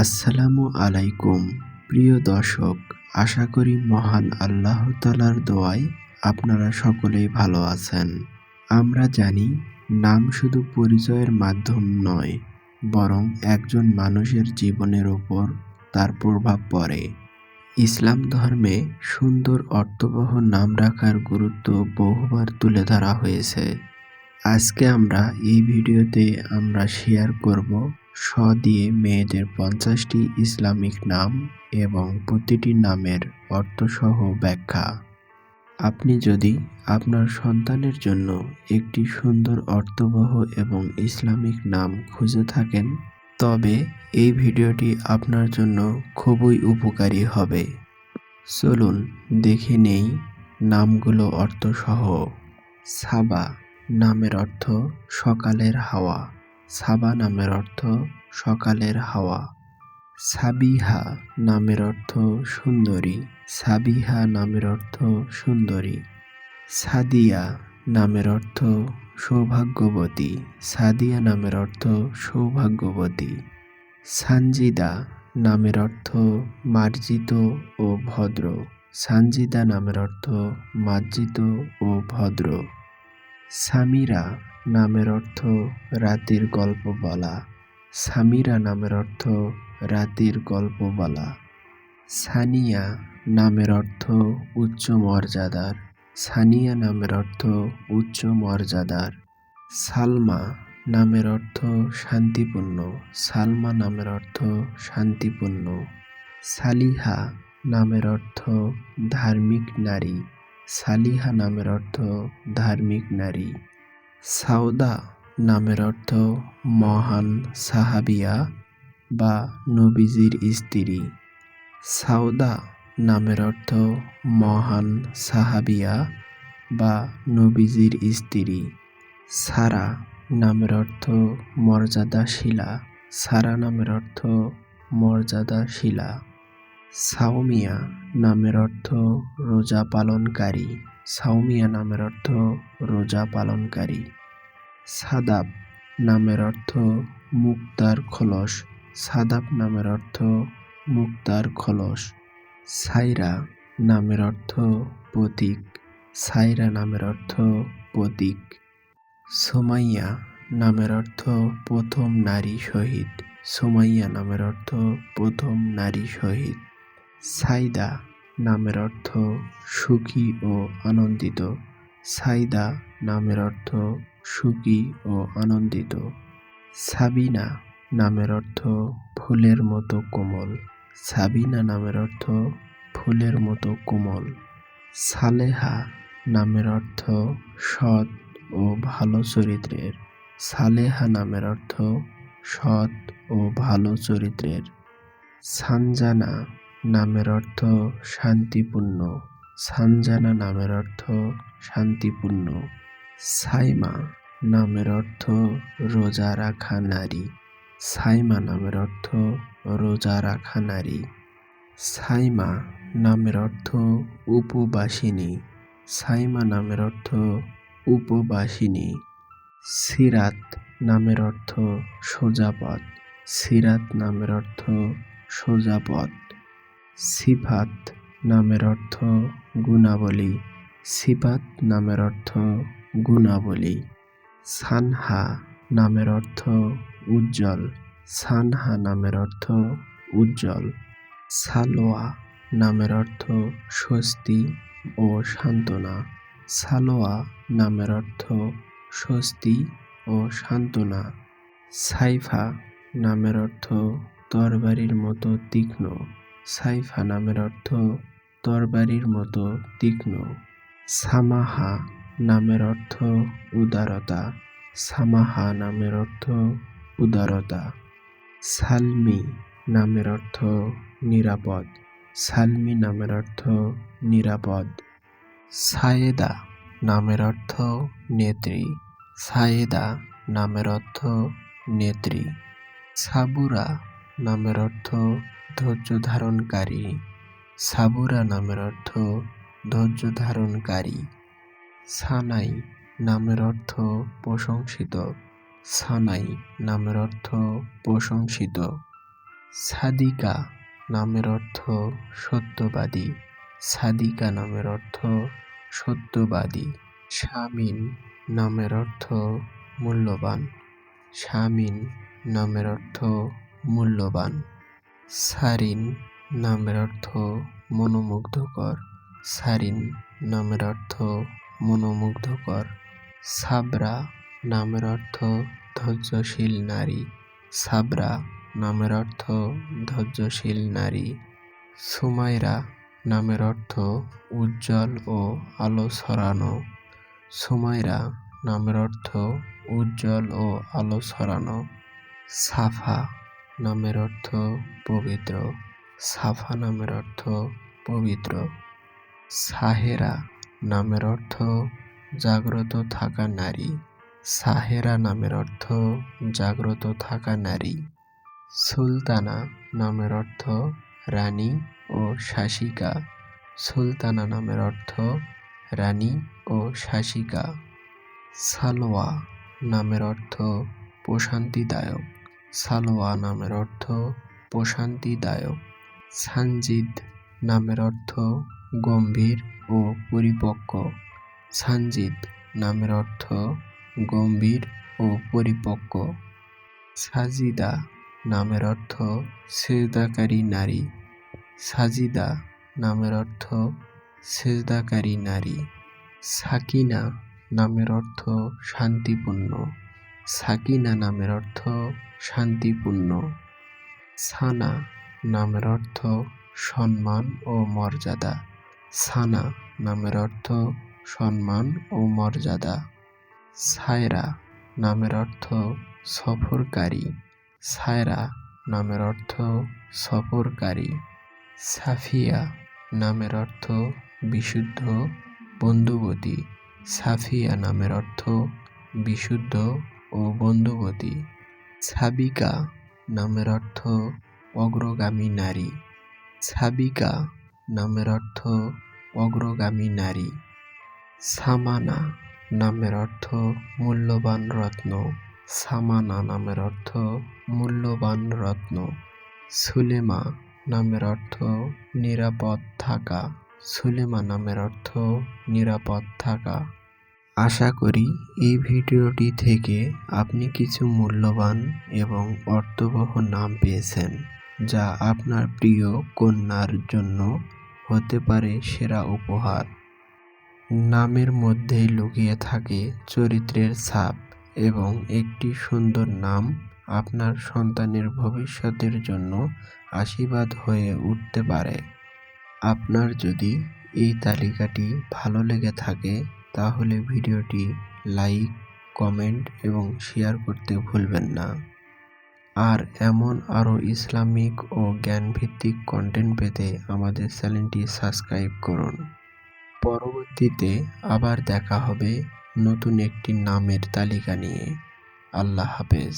আসসালামু আলাইকুম। প্রিয় দর্শক, আশা করি মহান আল্লাহ তালার দোয়ায় আপনারা সকলেই ভালো আছেন। আমরা জানি, নাম শুধু পরিচয়ের মাধ্যম নয়, বরং একজন মানুষের জীবনের ওপর তার প্রভাব পড়ে। ইসলাম ধর্মে সুন্দর অর্থবহ নাম রাখার গুরুত্ব বহুবার তুলে ধরা হয়েছে। আজকে আমরা এই ভিডিওতে আমরা শেয়ার করব স দিয়ে মেয়েদের পঞ্চাশটি ইসলামিক নাম এবং প্রতিটি নামের অর্থসহ ব্যাখ্যা। আপনি যদি আপনার সন্তানের জন্য একটি সুন্দর অর্থবহ এবং ইসলামিক নাম খুঁজে থাকেন, তবে এই ভিডিওটি আপনার জন্য খুবই উপকারী হবে। চলুন দেখে নেই নামগুলো অর্থসহ। সাবা, নামের অর্থ সকালের হাওয়া। সাবা নামের অর্থ সকালের হাওয়া। সাবিহা নামের অর্থ সুন্দরী। সাবিহা নামের অর্থ সুন্দরী। সাদিয়া নামের অর্থ সৌভাগ্যবতী। সাদিয়া নামের অর্থ সৌভাগ্যবতী। সানজিদা নামের অর্থ মার্জিত ও ভদ্র। সানজিদা নামের অর্থ মার্জিত ও ভদ্র। সামিরা নামের অর্থ রাতের গল্প বলা। সামিরা নামের অর্থ রাতের গল্প বলা। সানিয়া নামের অর্থ উচ্চ মর্যাদার। সানিয়া নামের অর্থ উচ্চ মর্যাদার। সালমা নামের অর্থ শান্তিপূর্ণ। সালমা নামের অর্থ শান্তিপূর্ণ। সালিহা নামের অর্থ ধার্মিক নারী। সালিহা নামের অর্থ ধার্মিক নারী। সাউদা নামের অর্থ মহান সাহাবিয়া বা নবীজির স্ত্রী। সাউদা নামের অর্থ মহান সাহাবিয়া বা নবীজির স্ত্রী। সারা নামের অর্থ মর্যাদাশীলা। সারা নামের অর্থ মর্যাদাশীলা। সাউমিয়া নামের অর্থ রোজা পালনকারী। সাউমিয়া নামের অর্থ রোজা পালনকারী। সাদাব নামের অর্থ মুক্তার খোলস। সাদাব নামের অর্থ মুক্তার খলস। সাইরা নামের অর্থ প্রতীক। সাইরা নামের অর্থ প্রতীক। সোমাইয়া নামের অর্থ প্রথম নারী শহীদ। সোমাইয়া নামের অর্থ প্রথম নারী শহীদ। সাইদা নামের অর্থ সুখী ও আনন্দিত। সাইদা নামের অর্থ সুখী ও আনন্দিত। সাবিনা নামের অর্থ ফুলের মতো কোমল। সাবিনা নামের অর্থ ফুলের মতো কোমল। সালেহা নামের অর্থ সৎ ও ভালো চরিত্রের। সালেহা নামের অর্থ সৎ ও ভালো চরিত্রের। সানজানা নামের অর্থ শান্তিপূর্ণ। সানজানা নামের অর্থ শান্তিপূর্ণ। সাইমা নামের অর্থ রোজা রাখা নারী। সাইমা নামের অর্থ রোজা রাখা নারী। সাইমা নামের অর্থ উপবাসিনী। সাইমা নামের অর্থ উপবাসিনী। সিরাত নামের অর্থ সোজাপথ। সিরাত নামের অর্থ সোজাপথ। সিফাত নামের অর্থ গুণাবলী। সিফাত নামের অর্থ গুণাবলী। সানহা নামের অর্থ উজ্জ্বল। সানহা নামের অর্থ উজ্জ্বল। সালোয়া নামের অর্থ স্বস্তি ও সান্ত্বনা। সালোয়া নামের অর্থ স্বস্তি ও সান্ত্বনা। সাইফা নামের অর্থ তরবারির মতো তীক্ষ্ণ। সাইফা নামের অর্থ তরবারির মতো তীক্ষ্ণ। সামাহা নামের অর্থ উদারতা। সামাহা নামের অর্থ উদারতা। সালমি নামের অর্থ নিরাপদ। সালমি নামের অর্থ নিরাপদ। সায়েদা নামের অর্থ নেত্রী। সায়েদা নামের অর্থ নেত্রী। সাবুরা নামের অর্থ ধৈর্য ধারণকারী। সাবুরা নামের অর্থ ধৈর্য ধারণকারী। সানাই নামের অর্থ প্রশংসিত। সানাই নামের অর্থ প্রশংসিত। সাদিকা নামের অর্থ সত্যবাদী। সাদিকা নামের অর্থ সত্যবাদী। শামিন নামের অর্থ মূল্যবান। শামিন নামের অর্থ মূল্যবান। সারিন নামের অর্থ মনোমুগ্ধকর। সারিন নামের অর্থ মনোমুগ্ধকর। সাবরা নামের অর্থ ধৈর্যশীল নারী। সাবরা নামের অর্থ ধৈর্যশীল নারী। সুমাইরা নামের অর্থ উজ্জ্বল ও আলো ছড়ানো। সুমাইরা নামের অর্থ উজ্জ্বল ও আলো ছড়ানো। সাফা নামের অর্থ পবিত্র, সাফা নামের অর্থ পবিত্র। সাহেরা নামের অর্থ জাগ্রত থাকা নারী। সাহেরা নামের অর্থ জাগ্রত থাকা নারী। সুলতানা নামের অর্থ রানী ও শাসিকা। সুলতানা নামের অর্থ রানী ও শাসিকা। সালোয়া নামের অর্থ প্রশান্তিদায়ক। সালোয়া নামের অর্থ প্রশান্তিদায়ক। সানজিদ নামের অর্থ গম্ভীর ও পরিপক্ক। সানজিদ নামের অর্থ গম্ভীর ও পরিপক্ক। সাজিদা নামের অর্থ সেজদাকারী নারী। সাজিদা নামের অর্থ সেজদাকারী নারী। সাকিনা নামের অর্থ শান্তিপূর্ণ। সাকিনা নামের অর্থ শান্তিপূর্ণ। সানা নামের অর্থ সম্মান ও মর্যাদা। সানা নামের অর্থ সম্মান ও মর্যাদা। সায়রা নামের অর্থ সফরকারী। সায়রা নামের অর্থ সফরকারী। সাফিয়া নামের অর্থ বিশুদ্ধ বন্ধুবতী। সাফিয়া নামের অর্থ বিশুদ্ধ ও বন্ধুবতী সাবিকা নামের অর্থ অগ্রগামী নারী। সাবিকা নামের অর্থ অগ্রগামী নারী। সামানা নামের অর্থ মূল্যবান রত্ন। সামানা নামের অর্থ মূল্যবান রত্ন। সুলেমা নামের অর্থ নিরাপদ থাকা। সুলেমা নামের অর্থ নিরাপদ থাকা। আশা করি এই ভিডিওটি থেকে আপনি কিছু মূল্যবান এবং অর্থবহ নাম পেয়েছেন, যা আপনার প্রিয় কন্যার জন্য হতে পারে সেরা উপহার। নামের মধ্যেই লুকিয়ে থাকে চরিত্রের ছাপ এবং একটি সুন্দর নাম আপনার সন্তানের ভবিষ্যতের জন্য আশীর্বাদ হয়ে উঠতে পারে। আপনার যদি এই তালিকাটি ভালো লেগে থাকে তাহলে ভিডিওটি লাইক, কমেন্ট এবং শেয়ার করতে ভুলবেন না। আর এমন আরও ইসলামিক ও জ্ঞানভিত্তিক কন্টেন্ট পেতে আমাদের চ্যানেলটি সাবস্ক্রাইব করুন। পরবর্তীতে আবার দেখা হবে নতুন একটি নামের তালিকা নিয়ে। আল্লাহ হাফেজ।